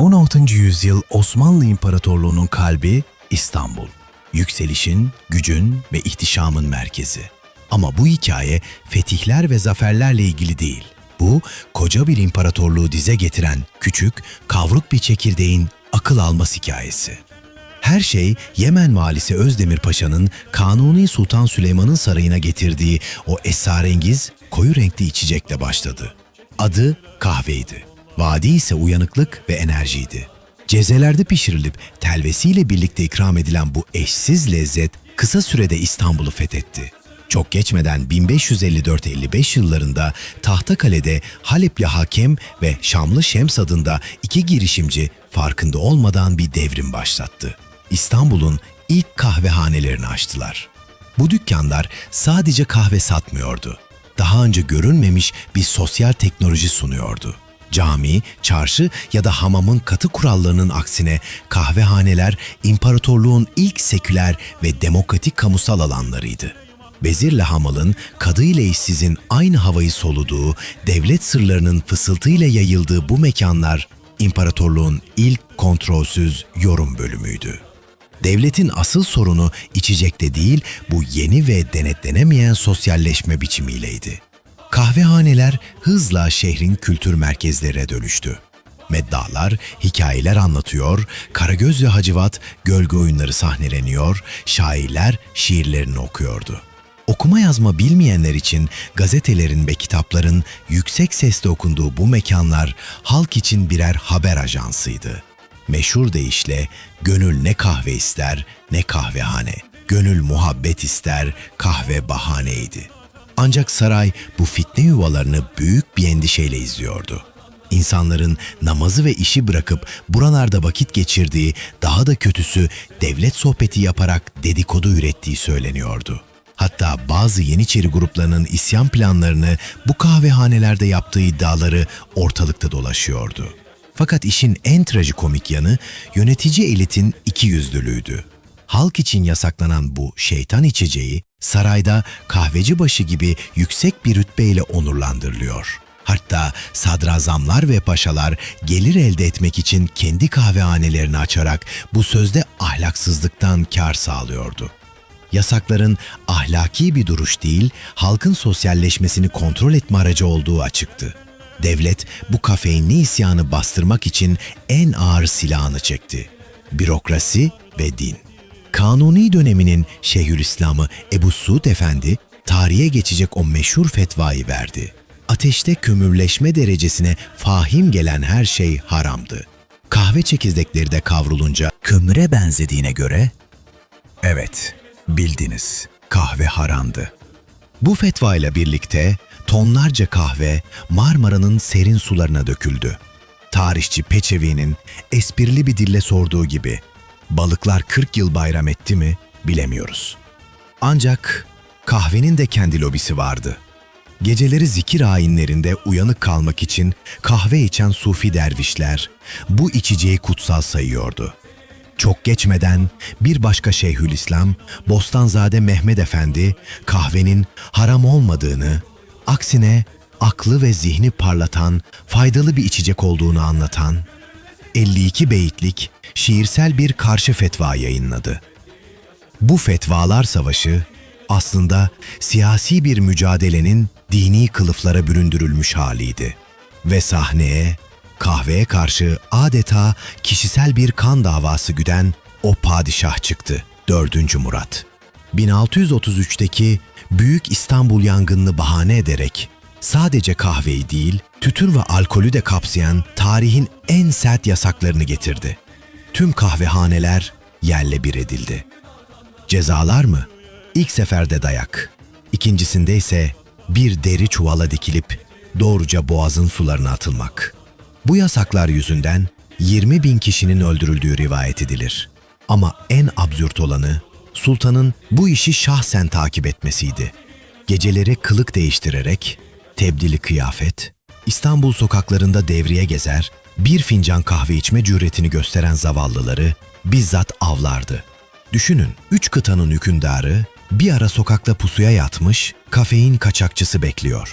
16. yüzyıl Osmanlı İmparatorluğu'nun kalbi İstanbul. Yükselişin, gücün ve ihtişamın merkezi. Ama bu hikaye fetihler ve zaferlerle ilgili değil. Bu, koca bir imparatorluğu dize getiren küçük, kavruk bir çekirdeğin akıl almaz hikayesi. Her şey Yemen valisi Özdemir Paşa'nın Kanuni Sultan Süleyman'ın sarayına getirdiği o esrarengiz, koyu renkli içecekle başladı. Adı kahveydi. Vadi ise uyanıklık ve enerjiydi. Cezelerde pişirilip telvesiyle birlikte ikram edilen bu eşsiz lezzet kısa sürede İstanbul'u fethetti. Çok geçmeden 1554-55 yıllarında Tahtakale'de Halepli Hakem ve Şamlı Şems adında iki girişimci farkında olmadan bir devrim başlattı. İstanbul'un ilk kahvehanelerini açtılar. Bu dükkanlar sadece kahve satmıyordu. Daha önce görünmemiş bir sosyal teknoloji sunuyordu. Cami, çarşı ya da hamamın katı kurallarının aksine kahvehaneler imparatorluğun ilk seküler ve demokratik kamusal alanlarıydı. Vezirle hamalın, kadı ile işsizin aynı havayı soluduğu, devlet sırlarının fısıltıyla yayıldığı bu mekanlar imparatorluğun ilk kontrolsüz yorum bölümüydü. Devletin asıl sorunu içecekte değil, bu yeni ve denetlenemeyen sosyalleşme biçimiyleydi. Kahvehaneler hızla şehrin kültür merkezlerine dönüştü. Meddalar hikayeler anlatıyor, Karagöz ve Hacivat gölge oyunları sahneleniyor, şairler şiirlerini okuyordu. Okuma yazma bilmeyenler için gazetelerin ve kitapların yüksek sesle okunduğu bu mekanlar halk için birer haber ajansıydı. Meşhur deyişle gönül ne kahve ister ne kahvehane. Gönül muhabbet ister kahve bahaneydi. Ancak saray bu fitne yuvalarını büyük bir endişeyle izliyordu. İnsanların namazı ve işi bırakıp buralarda vakit geçirdiği, daha da kötüsü devlet sohbeti yaparak dedikodu ürettiği söyleniyordu. Hatta bazı Yeniçeri gruplarının isyan planlarını bu kahvehanelerde yaptığı iddiaları ortalıkta dolaşıyordu. Fakat işin en trajikomik yanı yönetici elitin iki yüzlülüğüydü. Halk için yasaklanan bu şeytan içeceği sarayda kahveci başı gibi yüksek bir rütbeyle onurlandırılıyor. Hatta sadrazamlar ve paşalar gelir elde etmek için kendi kahvehanelerini açarak bu sözde ahlaksızlıktan kar sağlıyordu. Yasakların ahlaki bir duruş değil, halkın sosyalleşmesini kontrol etme aracı olduğu açıktı. Devlet bu kafeinli isyanı bastırmak için en ağır silahını çekti. Bürokrasi ve din. Kanuni döneminin Şeyhülislam'ı Ebu Suud Efendi tarihe geçecek o meşhur fetvayı verdi. Ateşte kömürleşme derecesine fahim gelen her şey haramdı. Kahve çekirdekleri de kavrulunca kömüre benzediğine göre Evet, bildiniz. Kahve haramdı. Bu fetva ile birlikte tonlarca kahve Marmara'nın serin sularına döküldü. Tarihçi Peçevi'nin esprili bir dille sorduğu gibi balıklar 40 yıl bayram etti mi bilemiyoruz. Ancak kahvenin de kendi lobisi vardı. Geceleri zikir ayinlerinde uyanık kalmak için kahve içen sufi dervişler bu içeceği kutsal sayıyordu. Çok geçmeden bir başka Şeyhülislam, Bostanzade Mehmet Efendi kahvenin haram olmadığını, aksine aklı ve zihni parlatan, faydalı bir içecek olduğunu anlatan 52 beyitlik şiirsel bir karşı fetva yayınladı. Bu fetvalar savaşı aslında siyasi bir mücadelenin dini kılıflara büründürülmüş haliydi. Ve sahneye kahveye karşı adeta kişisel bir kan davası güden o padişah çıktı. 4. Murat. 1633'teki Büyük İstanbul yangınını bahane ederek sadece kahveyi değil, tütün ve alkolü de kapsayan tarihin en sert yasaklarını getirdi. Tüm kahvehaneler yerle bir edildi. Cezalar mı? İlk seferde dayak. İkincisinde ise bir deri çuvala dikilip doğruca boğazın sularına atılmak. Bu yasaklar yüzünden 20 bin kişinin öldürüldüğü rivayet edilir. Ama en absürt olanı sultanın bu işi şahsen takip etmesiydi. Geceleri kılık değiştirerek, tebdili kıyafet, İstanbul sokaklarında devriye gezer, bir fincan kahve içme cüretini gösteren zavallıları bizzat avlardı. Düşünün, üç kıtanın hükümdarı bir ara sokakta pusuya yatmış, kafein kaçakçısı bekliyor.